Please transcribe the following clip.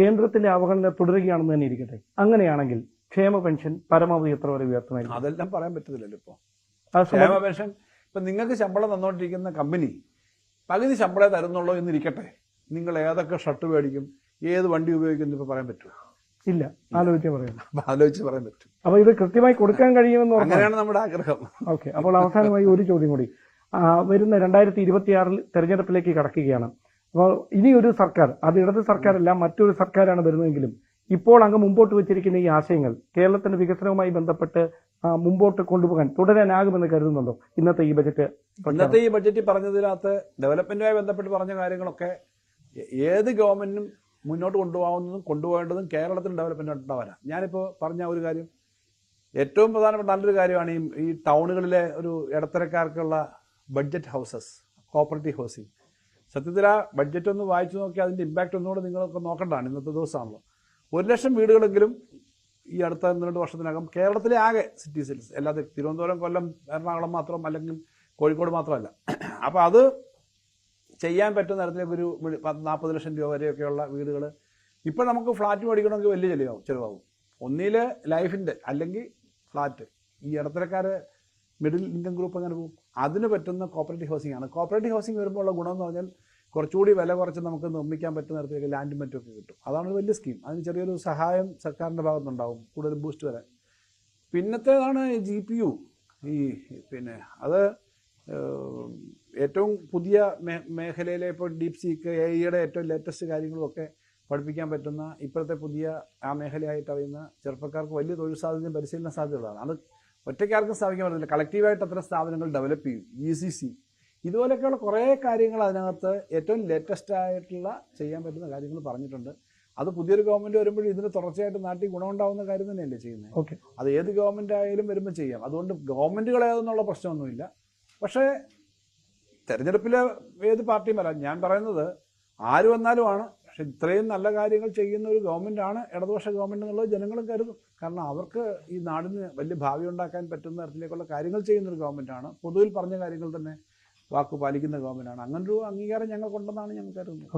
കേന്ദ്രത്തിന്റെ അവഗണന തുടരുകയാണെന്ന് തന്നെ ഇരിക്കട്ടെ. അങ്ങനെയാണെങ്കിൽ ക്ഷേമ പെൻഷൻ പരമാവധി എത്ര വരെ ഉയർത്തുമായിരിക്കും? അതെല്ലാം പറയാൻ പറ്റത്തില്ലല്ലോ ഇപ്പോൾ ക്ഷേമ പെൻഷൻ ഇപ്പം നിങ്ങൾക്ക് ശമ്പളം തന്നുകൊണ്ടിരിക്കുന്ന കമ്പനി പകുതി ശമ്പളം തരുന്നുള്ളൂ എന്നിരിക്കട്ടെ. നിങ്ങൾ ഏതൊക്കെ ഷർട്ട് മേടിക്കും ഏത് വണ്ടി ഉപയോഗിക്കുന്നു ഇപ്പോൾ പറയാൻ പറ്റുമോ? ഇല്ല. ആലോചിച്ചേ പറയാം ആലോചിച്ച് പറയാൻ പറ്റും. അപ്പൊ ഇത് കൃത്യമായി കൊടുക്കാൻ കഴിയുമെന്ന് അങ്ങനെയാണ് നമ്മുടെ ആഗ്രഹം. ഓക്കെ. അപ്പോൾ അവസാനമായി ഒരു ചോദ്യം കൂടി. വരുന്ന രണ്ടായിരത്തി ഇരുപത്തിയാറിൽ തെരഞ്ഞെടുപ്പിലേക്ക് കടക്കുകയാണ്. അപ്പോൾ ഇനി ഒരു സർക്കാർ അത് ഇടത് സർക്കാരല്ല മറ്റൊരു സർക്കാരാണ് വരുന്നതെങ്കിലും ഇപ്പോൾ അങ്ങ് മുമ്പോട്ട് വെച്ചിരിക്കുന്ന ഈ ആശയങ്ങൾ കേരളത്തിന്റെ വികസനവുമായി ബന്ധപ്പെട്ട് മുമ്പോട്ട് കൊണ്ടുപോകാൻ തുടരാനാകുമെന്ന് കരുതുന്നുണ്ടോ? ഇന്നത്തെ ഈ ബജറ്റ് ഇന്നത്തെ ഈ ബജറ്റ് പറഞ്ഞതിനകത്ത് ഡെവലപ്മെന്റുമായി ബന്ധപ്പെട്ട് പറഞ്ഞ കാര്യങ്ങളൊക്കെ ഏത് ഗവൺമെന്റിനും മുന്നോട്ട് കൊണ്ടുപോകാവുന്നതും കൊണ്ടുപോകേണ്ടതും കേരളത്തിൽ ഡെവലപ്മെന്റ് ഉണ്ടാവാനാണ് ഞാനിപ്പോൾ പറഞ്ഞ ഒരു കാര്യം ഏറ്റവും പ്രധാനപ്പെട്ട നല്ലൊരു കാര്യമാണ് ഈ ഈ ടൗണുകളിലെ ഒരു ഇടത്തരക്കാർക്കുള്ള ബഡ്ജറ്റ് ഹൗസസ് കോപ്പറേറ്റീവ് ഹൗസിംഗ് സത്യത്തിൽ ആ ബഡ്ജറ്റ് ഒന്ന് വായിച്ചു നോക്കി അതിന്റെ ഇമ്പാക്റ്റ് ഒന്നുകൂടെ നിങ്ങളൊക്കെ നോക്കേണ്ടതാണ് ഇന്നത്തെ ദിവസമാണല്ലോ. ഒരു ലക്ഷം വീടുകളെങ്കിലും ഈ അടുത്ത രണ്ട് വർഷത്തിനകം കേരളത്തിലെ ആകെ സിറ്റീസിൽ അല്ലാതെ തിരുവനന്തപുരം കൊല്ലം എറണാകുളം മാത്രം അല്ലെങ്കിൽ കോഴിക്കോട് മാത്രമല്ല. അപ്പോൾ അത് ചെയ്യാൻ പറ്റുന്ന തരത്തിലേക്ക് ഒരു നാൽപ്പത് ലക്ഷം രൂപ വരെയൊക്കെയുള്ള വീടുകൾ ഇപ്പോൾ നമുക്ക് ഫ്ലാറ്റ് മേടിക്കണമെങ്കിൽ വലിയ ചിലവാകും ചിലവാകും ഒന്നിലെ ലൈഫിന്റെ അല്ലെങ്കിൽ ഫ്ലാറ്റ് ഈ ഇടത്തരക്കാർ മിഡിൽ ഇൻകം ഗ്രൂപ്പ് അങ്ങനെ പോകും? അതിന് പറ്റുന്ന കോപ്പറേറ്റീവ് ഹൗസിംഗ് ആണ്. കോപ്പറേറ്റീവ് ഹൗസിംഗ് വരുമ്പോൾ ഉള്ള ഗുണം എന്ന് പറഞ്ഞാൽ കുറച്ചുകൂടി വില കുറച്ച് നമുക്ക് നിർമ്മിക്കാൻ പറ്റുന്ന തരത്തിലേക്ക് ലാൻഡും മറ്റുമൊക്കെ കിട്ടും. അതാണ് വലിയ സ്കീം അതിന് ചെറിയൊരു സഹായം സർക്കാരിന്റെ ഭാഗത്തുനിന്നുണ്ടാവും. കൂടുതൽ ബൂസ്റ്റ് വരാൻ. പിന്നത്തേതാണ് ജി പി യു ഈ പിന്നെ അത് ഏറ്റവും പുതിയ മേ- മേഖലയിലെ ഇപ്പോൾ ഡീപ് സീക്ക് എ ഐയുടെ ഏറ്റവും ലേറ്റസ്റ്റ് കാര്യങ്ങളുമൊക്കെ പഠിപ്പിക്കാൻ പറ്റുന്ന ഇപ്പോഴത്തെ പുതിയ ആ മേഖലയായിട്ട് അറിയുന്ന ചെറുപ്പക്കാർക്ക് വലിയ തൊഴിൽ സാധ്യതയും പരിശീലന സാധ്യതകളാണ് അത് ഒറ്റയ്ക്കാർക്കും സ്ഥാപിക്കാൻ പറ്റില്ല കളക്റ്റീവായിട്ട് അത്ര സ്ഥാപനങ്ങൾ ഡെവലപ്പ് ചെയ്യും. ഇ സി സി ഇതുപോലെയൊക്കെയുള്ള കുറേ കാര്യങ്ങൾ അതിനകത്ത് ഏറ്റവും ലേറ്റസ്റ്റ് ആയിട്ടുള്ള ചെയ്യാൻ പറ്റുന്ന കാര്യങ്ങൾ പറഞ്ഞിട്ടുണ്ട്. അത് പുതിയൊരു ഗവൺമെന്റ് വരുമ്പോഴും ഇതിന് തുടർച്ചയായിട്ട് നാട്ടിൽ ഗുണമുണ്ടാവുന്ന കാര്യം തന്നെയല്ലേ ചെയ്യുന്നത് ഓക്കെ അത് ഏത് ഗവൺമെന്റ് ആയാലും വരുമ്പോൾ ചെയ്യാം. അതുകൊണ്ട് ഗവൺമെന്റുകളേതെന്നുള്ള പ്രശ്നമൊന്നുമില്ല. പക്ഷേ തെരഞ്ഞെടുപ്പിലെ ഏത് പാർട്ടിയും വരാം. ഞാൻ പറയുന്നത് ആര് വന്നാലും ആണ്. പക്ഷെ ഇത്രയും നല്ല കാര്യങ്ങൾ ചെയ്യുന്ന ഒരു ഗവൺമെന്റാണ് ഇടതുപക്ഷ ഗവൺമെന്റ് എന്നുള്ളത് ജനങ്ങളും കരുതും. കാരണം അവർക്ക് ഈ നാടിന് വലിയ ഭാവി ഉണ്ടാക്കാൻ പറ്റുന്ന തരത്തിലേക്കുള്ള കാര്യങ്ങൾ ചെയ്യുന്ന ഒരു ഗവൺമെന്റ് ആണ് പൊതുവിൽ പറഞ്ഞ കാര്യങ്ങൾ തന്നെ വാക്ക് പാലിക്കുന്ന ഗവൺമെന്റ് ആണ് അങ്ങനൊരു അംഗീകാരം ഞങ്ങൾക്കുണ്ടെന്നാണ് ഞങ്ങൾ കരുതുന്നത്.